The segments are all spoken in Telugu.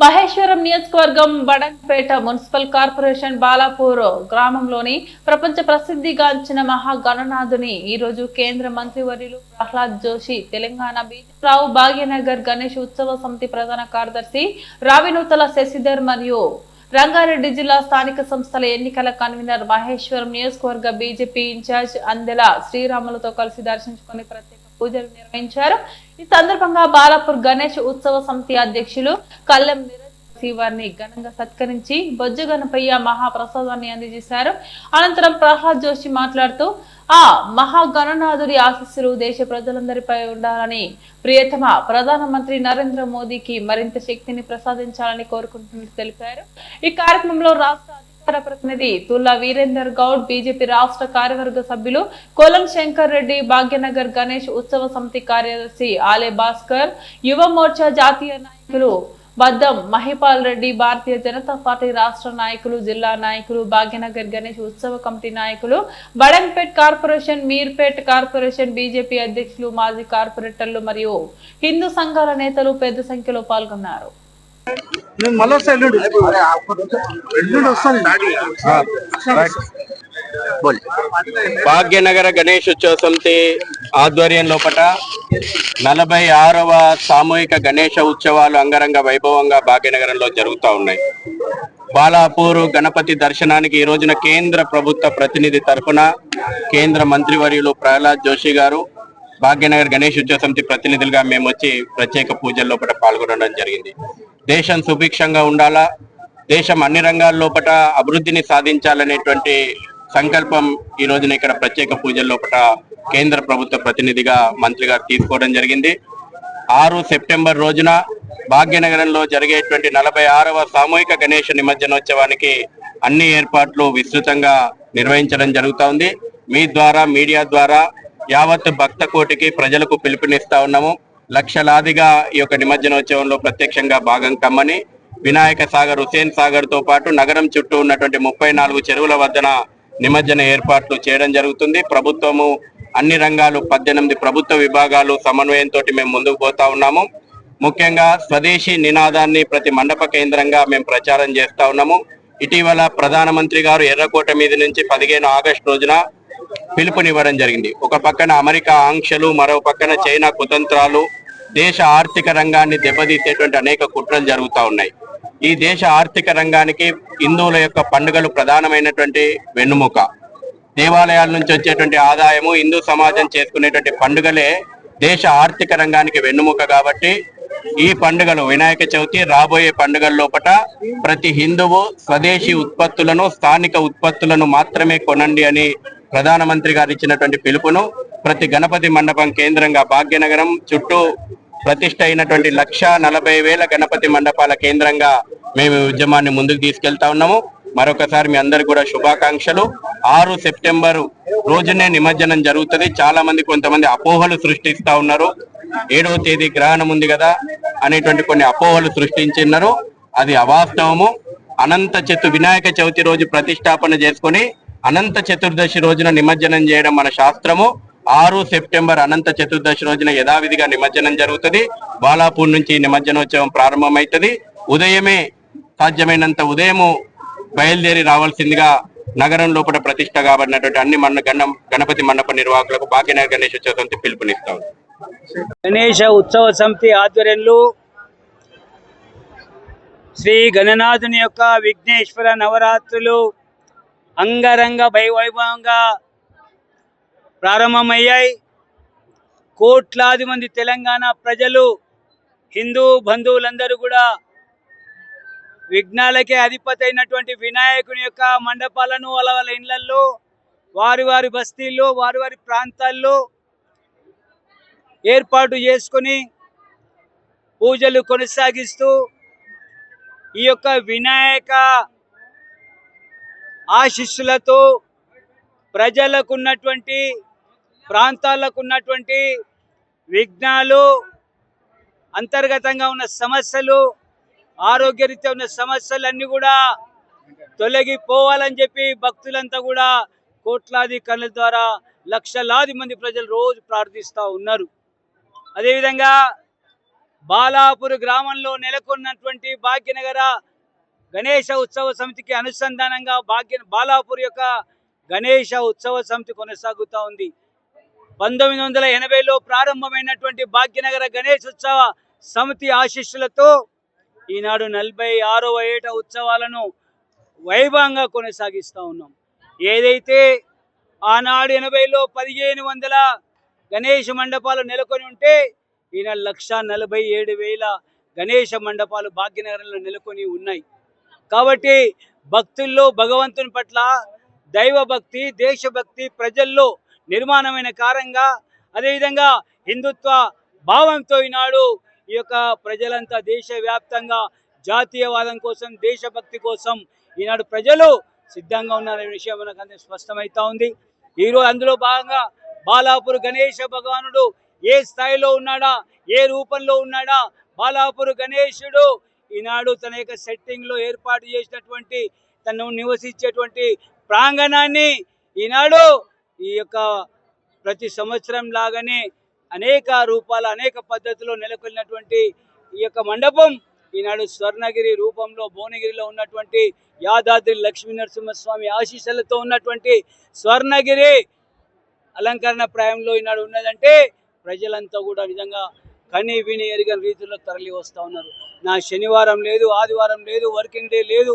మహేశ్వరం నియోజకవర్గం బడంపేట మున్సిపల్ కార్పొరేషన్ బాలాపూర్ గ్రామంలోని ప్రపంచ ప్రసిద్ధిగాంచిన మహాగణనాథుని ఈ రోజు కేంద్ర మంత్రివర్యులు ప్రహ్లాద్ జోషి తెలంగాణ రావు భాగ్యనగర్ గణేష్ ఉత్సవ సమితి ప్రధాన కార్యదర్శి రావినూతల శశిధర్ మరియు రంగారెడ్డి జిల్లా స్థానిక సంస్థల ఎన్నికల కన్వీనర్ మహేశ్వరం నియోజకవర్గ బీజేపీ ఇన్ఛార్జ్ అందెల శ్రీరాములతో కలిసి దర్శించుకుని ప్రత్యేక పూజలు నిర్వహించారు. ఈ సందర్భంగా బాలాపూర్ గణేష్ ఉత్సవ సమితి అధ్యక్షులు కల్లెం శ్రీవారిని ఘనంగా సత్కరించి బొజ్జ గణపయ్య మహాప్రసాదాన్ని అందజేశారు. అనంతరం ప్రహ్లాద్ జోషి మాట్లాడుతూ ఆ మహాగణనాథుడి ఆశీస్సులు దేశ ప్రజలందరిపై ఉండాలని ప్రియతమ ప్రధానమంత్రి నరేంద్ర మోదీకి మరింత శక్తిని ప్రసాదించాలని కోరుకుంటున్నట్టు తెలిపారు. ఈ కార్యక్రమంలో రాష్ట్ర అధికార ప్రతినిధి తుల్లా వీరేందర్ గౌడ్ బీజేపీ రాష్ట్ర కార్యవర్గ సభ్యులు కోలం శంకర్ రెడ్డి భాగ్యనగర్ గణేష్ ఉత్సవ సమితి కార్యదర్శి ఆలే భాస్కర్ యువ మోర్చా జాతీయ నాయకులు బద్దం. మహిపాల్ రెడ్డి భారతీయ జనతా పార్టీ రాష్ట్ర నాయకులు జిల్లా నాయకులు భాగ్యనగర్ గణేష్ ఉత్సవ కమిటీ నాయకులు Badangpet corporation Meerpet corporation BJP అధ్యక్షులు మాజీ కార్పొరేటర్లు మరియు హిందూ సంఘాల నేతలు పెద్ద సంఖ్యలో పాల్గొన్నారు. నేను మళ్ళీ భాగ్యనగర గణేష్ ఉత్సవ సమితి ఆధ్వర్యం లోపట నలభై ఆరవ సామూహిక గణేష ఉత్సవాలు అంగరంగ వైభవంగా భాగ్యనగరంలో జరుగుతూ ఉన్నాయి. బాలాపూర్ గణపతి దర్శనానికి ఈ రోజున కేంద్ర ప్రభుత్వ ప్రతినిధి తరఫున కేంద్ర మంత్రివర్యులు ప్రహ్లాద్ జోషి గారు భాగ్యనగర్ గణేష్ ఉత్సవ సమితి ప్రతినిధులుగా మేము వచ్చి ప్రత్యేక పూజల్లో పట పాల్గొనడం జరిగింది. దేశం సుభిక్షంగా ఉండాలా? దేశం అన్ని రంగాల లోపల అభివృద్ధిని సాధించాలనేటువంటి సంకల్పం ఈ రోజున ఇక్కడ ప్రత్యేక పూజల లోపల కేంద్ర ప్రభుత్వ ప్రతినిధిగా మంత్రి గారు తీసుకోవడం జరిగింది. ఆరు సెప్టెంబర్ రోజున భాగ్యనగరంలో జరిగేటువంటి నలభై ఆరవ సామూహిక గణేష నిమజ్జనోత్సవానికి అన్ని ఏర్పాట్లు విస్తృతంగా నిర్వహించడం జరుగుతూ ఉంది. మీ ద్వారా మీడియా ద్వారా యావత్ భక్త కోటికి ప్రజలకు పిలుపునిస్తా ఉన్నాము. లక్షలాదిగా ఈ యొక్క నిమజ్జనోత్సవంలో ప్రత్యక్షంగా భాగం కమ్మని వినాయక సాగర్ హుసేన్ సాగర్తో పాటు నగరం చుట్టూ ఉన్నటువంటి ముప్పై నాలుగు చెరువుల వద్దన నిమజ్జన ఏర్పాట్లు చేయడం జరుగుతుంది. ప్రభుత్వము అన్ని రంగాలు పద్దెనిమిది ప్రభుత్వ విభాగాలు సమన్వయంతో మేము ముందుకు పోతా ఉన్నాము. ముఖ్యంగా స్వదేశీ నినాదాన్ని ప్రతి మండప కేంద్రంగా మేము ప్రచారం చేస్తా ఉన్నాము. ఇటీవల ప్రధానమంత్రి గారు ఎర్రకోట మీద నుంచి పదిహేను ఆగస్టు రోజున పిలుపునివ్వడం జరిగింది. ఒక పక్కన అమెరికా ఆంక్షలు మరో పక్కన చైనా కుతంత్రాలు దేశ ఆర్థిక రంగాన్ని దెబ్బతీసేటువంటి అనేక కుట్రలు జరుగుతూ ఉన్నాయి. ఈ దేశ ఆర్థిక రంగానికి హిందువుల యొక్క పండుగలు ప్రధానమైనటువంటి వెన్నుముక. దేవాలయాల నుంచి వచ్చేటువంటి ఆదాయము హిందూ సమాజం చేసుకునేటువంటి పండుగలే దేశ ఆర్థిక రంగానికి వెన్నుముక కాబట్టి ఈ పండుగలు వినాయక చవితి రాబోయే పండుగల లోపల ప్రతి హిందువు స్వదేశీ ఉత్పత్తులను స్థానిక ఉత్పత్తులను మాత్రమే కొనండి అని ప్రధానమంత్రి గారు ఇచ్చినటువంటి పిలుపును ప్రతి గణపతి మండపం కేంద్రంగా భాగ్యనగరం చుట్టూ ప్రతిష్ట అయినటువంటి లక్ష నలభై వేల గణపతి మండపాల కేంద్రంగా మేము ఉద్యమాన్ని ముందుకు తీసుకెళ్తా ఉన్నాము. మరొకసారి మీ అందరు కూడా శుభాకాంక్షలు. ఆరు సెప్టెంబర్ రోజునే నిమజ్జనం జరుగుతుంది. చాలా మంది కొంతమంది అపోహలు సృష్టిస్తా ఉన్నారు. ఏడవ తేదీ గ్రహణం ఉంది కదా అనేటువంటి కొన్ని అపోహలు సృష్టించిన్నారు. అది అవాస్తవము. అనంత చతు వినాయక చవితి రోజు ప్రతిష్టాపన చేసుకొని అనంత చతుర్దశి రోజున నిమజ్జనం చేయడం మన శాస్త్రము. ఆరు సెప్టెంబర్ అనంత చతుర్దశి రోజున యథావిధిగా నిమజ్జనం జరుగుతుంది. బాలాపూర్ నుంచి నిమజ్జనోత్సవం ప్రారంభమవుతుంది ఉదయమే సాధ్యమైనంత ఉదయము బయలుదేరి రావాల్సిందిగా నగరం లోపల ప్రతిష్ట కాబడినటువంటి అన్ని మన గణపతి మండప నిర్వాహకులకు భాగ్యనగర్ గణేష్ ఉత్సవం పిలుపునిస్తాం. గణేష ఉత్సవ సమితి ఆధ్వర్యంలో శ్రీ గణనాథుని యొక్క విఘ్నేశ్వర నవరాత్రులు అంగరంగ వైభవంగా ప్రారంభమయ్యాయి. కోట్లాది మంది తెలంగాణ ప్రజలు హిందూ బంధువులందరూ కూడా విఘ్నాలకే అధిపతి అయినటువంటి వినాయకుని యొక్క మండపాలను వాళ్ళ వాళ్ళ వారి వారి బస్తీల్లో వారి వారి ప్రాంతాల్లో ఏర్పాటు చేసుకొని పూజలు కొనసాగిస్తూ ఈ యొక్క వినాయక ఆశిస్సులతో ప్రజలకు ఉన్నటువంటి ప్రాంతాలకు ఉన్నటువంటి విఘ్నాలు అంతర్గతంగా ఉన్న సమస్యలు ఆరోగ్యరీత్యా ఉన్న సమస్యలన్నీ కూడా తొలగిపోవాలని చెప్పి భక్తులంతా కూడా కోట్లాది కన్నుల ద్వారా లక్షలాది మంది ప్రజలు రోజు ప్రార్థిస్తూ ఉన్నారు. అదేవిధంగా బాలాపూర్ గ్రామంలో నెలకొన్నటువంటి భాగ్యనగర గణేష ఉత్సవ సమితికి అనుసంధానంగా భాగ్య బాలాపూర్ యొక్క గణేష ఉత్సవ సమితి కొనసాగుతూ ఉంది. పంతొమ్మిది వందల ఎనభైలో ప్రారంభమైనటువంటి భాగ్యనగర గణేష్ ఉత్సవ సమితి ఆశీస్సులతో ఈనాడు నలభై ఆరవ ఏట ఉత్సవాలను వైభవంగా కొనసాగిస్తూ ఉన్నాం. ఏదైతే ఆనాడు ఎనభైలో పదిహేను వందల గణేష మండపాలు నెలకొని ఉంటే ఈనాడు లక్ష నలభై ఏడు వేల గణేష మండపాలు భాగ్యనగరంలో నెలకొని ఉన్నాయి. కాబట్టి భక్తుల్లో భగవంతుని పట్ల దైవభక్తి దేశభక్తి ప్రజల్లో నిర్మాణమైన కారంగా అదేవిధంగా హిందుత్వ భావంతో ఈనాడు ఈ యొక్క ప్రజలంతా దేశవ్యాప్తంగా జాతీయవాదం కోసం దేశభక్తి కోసం ఈనాడు ప్రజలు సిద్ధంగా ఉన్నారనే విషయం మనకు అంత స్పష్టమవుతా ఉంది. ఈరోజు అందులో భాగంగా బాలాపూర్ గణేష భగవానుడు ఏ స్థాయిలో ఉన్నాడా ఏ రూపంలో ఉన్నాడా బాలాపూర్ గణేశుడు ఈనాడు తన యొక్క సెట్టింగ్లో ఏర్పాటు చేసినటువంటి తను నివసించేటువంటి ప్రాంగణాన్ని ఈనాడు ఈ యొక్క ప్రతి సంవత్సరం లాగానే అనేక రూపాల అనేక పద్ధతిలో నెలకొల్లినటువంటి ఈ యొక్క మండపం ఈనాడు స్వర్ణగిరి రూపంలో భువనగిరిలో ఉన్నటువంటి యాదాద్రి లక్ష్మీ నరసింహస్వామి ఆశీస్సులతో ఉన్నటువంటి స్వర్ణగిరి అలంకరణ ప్రాయంలో ఈనాడు ఉన్నదంటే ప్రజలంతా కూడా నిజంగా కని విని ఎరిగిన రీతిలో తరలి వస్తూ ఉన్నారు. నా శనివారం లేదు ఆదివారం లేదు వర్కింగ్ డే లేదు.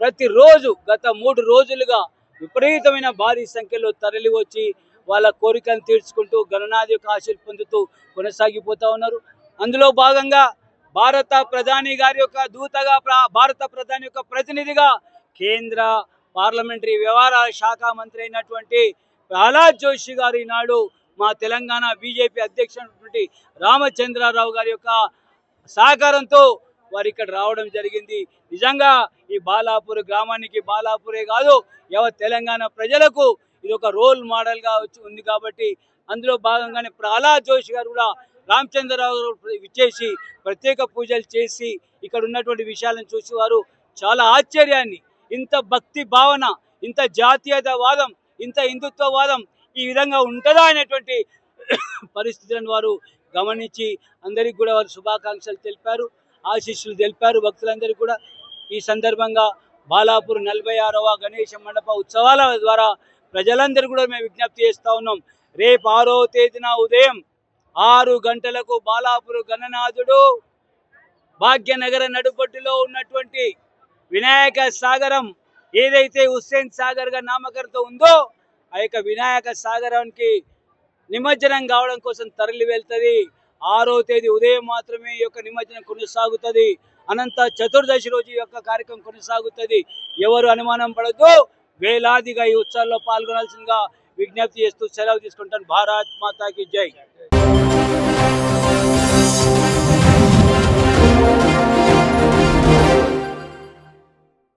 ప్రతిరోజు గత మూడు రోజులుగా విపరీతమైన భారీ సంఖ్యలో తరలి వచ్చి వాళ్ళ కోరికలను తీర్చుకుంటూ గణనాథి యొక్క ఆశలు పొందుతూ కొనసాగిపోతూ ఉన్నారు. అందులో భాగంగా భారత ప్రధాని గారి యొక్క దూతగా భారత ప్రధాని యొక్క ప్రతినిధిగా కేంద్ర పార్లమెంటరీ వ్యవహారాల శాఖ మంత్రి అయినటువంటి ప్రహ్లాద్ జోషి గారు ఈనాడు మా తెలంగాణ బీజేపీ అధ్యక్షుడు రామచంద్రారావు గారి యొక్క సహకారంతో వారు ఇక్కడ రావడం జరిగింది. నిజంగా ఈ బాలాపూర్ గ్రామానికి బాలాపూరే కాదు యవ తెలంగాణ ప్రజలకు ఇది ఒక రోల్ మోడల్గా వచ్చి ఉంది కాబట్టి అందులో భాగంగానే ప్రహ్లాద్ జోషి గారు కూడా రామచంద్రరావు గారు విచ్చేసి ప్రత్యేక పూజలు చేసి ఇక్కడ ఉన్నటువంటి విషయాలను చూసి వారు చాలా ఆశ్చర్యాన్ని. ఇంత భక్తి భావన ఇంత జాతీయతవాదం ఇంత హిందుత్వవాదం ఈ విధంగా ఉంటుందా అనేటువంటి పరిస్థితులను వారు గమనించి అందరికి కూడా వారు శుభాకాంక్షలు తెలిపారు. ఆశీస్సులు తెలిపారు. భక్తులందరూ కూడా ఈ సందర్భంగా బాలాపూర్ నలభై ఆరవ గణేష మండప ఉత్సవాల ద్వారా ప్రజలందరూ కూడా మేము విజ్ఞప్తి చేస్తా ఉన్నాం. రేపు ఆరో తేదీన ఉదయం ఆరు గంటలకు బాలాపూర్ గణనాథుడు భాగ్యనగర నడుబొడ్డులో ఉన్నటువంటి వినాయక సాగరం ఏదైతే హుస్సేన్ సాగర్గా నామకరణతో ఉందో ఆ యొక్క వినాయక సాగరానికి నిమజ్జనం కావడం కోసం తరలి వెళ్తుంది ఆరో తేదీ ఉదయం మాత్రమే ఈ యొక్క నిమజ్జనం కొనసాగుతుంది. అనంత చతుర్దశి రోజు ఈ యొక్క కార్యక్రమం కొనసాగుతుంది. ఎవరు అనుమానం పడద్దు. వేలాదిగా ఈ ఉత్సవాల్లో పాల్గొనాల్సిందిగా విజ్ఞప్తి చేస్తూ సెలవు తీసుకుంటాను. భారత్ మాతాకి జై.